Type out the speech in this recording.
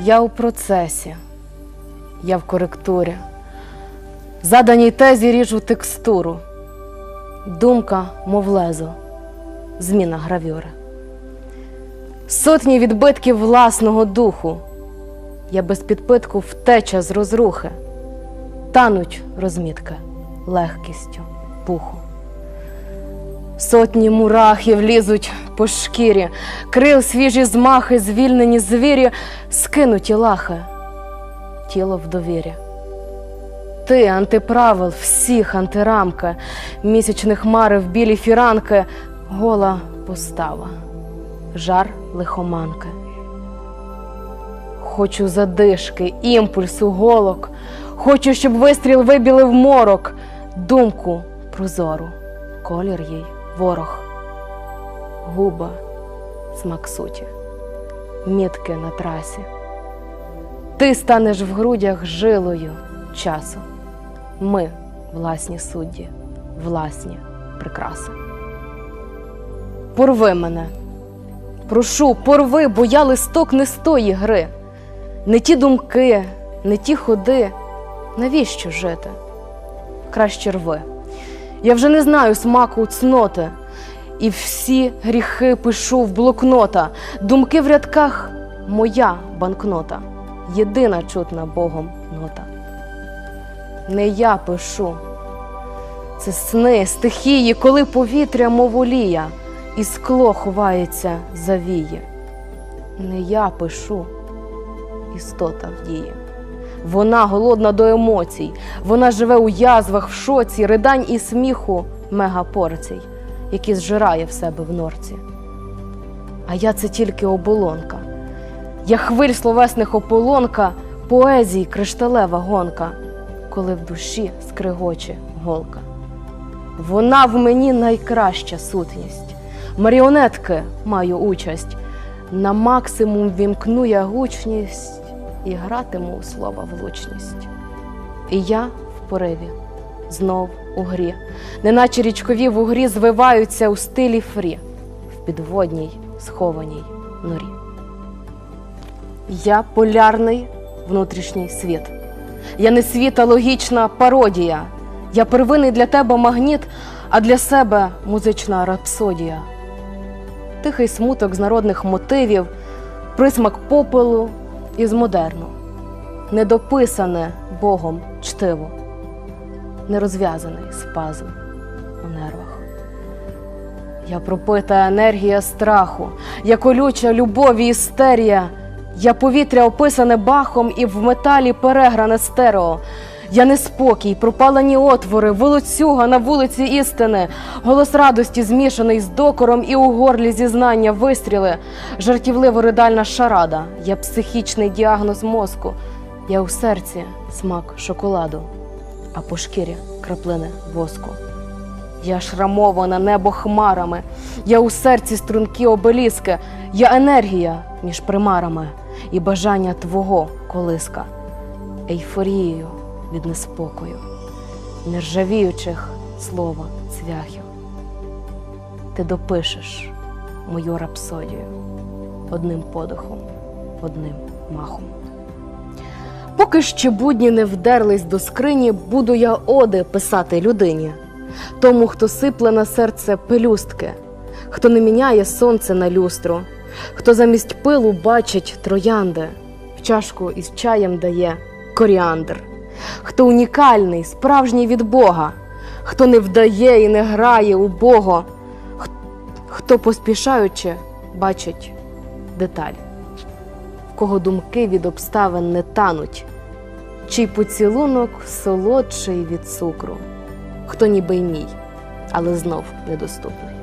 Я у процесі, я в коректурі. Заданій тезі ріжу текстуру. Думка, мов лезо, зміна гравюри. Сотні відбитків власного духу. Я без підпитку втеча з розрухи. Тануть розмітки легкістю пуху. Сотні мурахів лізуть по шкірі, крил свіжі змахи, звільнені звірі, скинуті лахи, тіло в довірі. Ти антиправил, всіх антирамка, місячні хмари в білі фіранки, гола постава, жар лихоманки. Хочу задишки, імпульсу, голок, хочу, щоб вистріл вибілив морок, думку прозору, колір їй ворог, губа, смак суті, мітки на трасі. Ти станеш в грудях жилою часу. Ми власні судді, власні прикраси. Порви мене, прошу, порви, бо я листок не з тої гри. Не ті думки, не ті ходи. Навіщо жити? Краще рви. Я вже не знаю смаку цноти, і всі гріхи пишу в блокнота. Думки в рядках моя банкнота, єдина чутна Богом нота. Не я пишу, це сни, стихії, коли повітря моволіє, і скло ховається за вії. Не я пишу, істота вдіє. Вона голодна до емоцій, вона живе у язвах, в шоці, ридань і сміху мегапорцій, які зжирає в себе в норці. А я це тільки оболонка. Я хвиль словесних ополонка, поезії кришталева гонка, коли в душі скригоче голка. Вона в мені найкраща сутність. Маріонетки маю участь. На максимум вімкну я гучність і гратиму у слова влучність. І я в пориві, знов у грі, неначе річкові вугрі звиваються у стилі фрі в підводній схованій норі. Я полярний внутрішній світ. Я не світ, а логічна пародія. Я первинний для тебе магніт, а для себе музична рапсодія. Тихий смуток з народних мотивів, присмак попелу із модерну, недописане Богом чтиво, нерозв'язаний спазм у нервах. Я пропита енергія страху, я колюча любові істерія, я повітря описане бахом і в металі перегране стерео. Я неспокій, пропалені отвори, волоцюга на вулиці істини, голос радості змішаний з докором і у горлі зізнання вистріли, жартівливо ридальна шарада, я психічний діагноз мозку, я у серці смак шоколаду, а по шкірі краплини воску. Я шрамована небо хмарами, я у серці струнки обеліски, я енергія між примарами. І бажання твого колиска, ейфорією від неспокою, нержавіючих слова цвяхів. Ти допишеш мою рапсодію одним подихом, одним махом. Поки ще будні не вдерлись до скрині, буду я оди писати людині, тому, хто сипле на серце пелюстки, хто не міняє сонце на люстру, хто замість пилу бачить троянди, в чашку із чаєм дає коріандр, хто унікальний, справжній від Бога, хто не вдає і не грає у Бога, хто поспішаючи бачить деталь, в кого думки від обставин не тануть, чий поцілунок солодший від цукру, хто ніби й мій, але знов недоступний.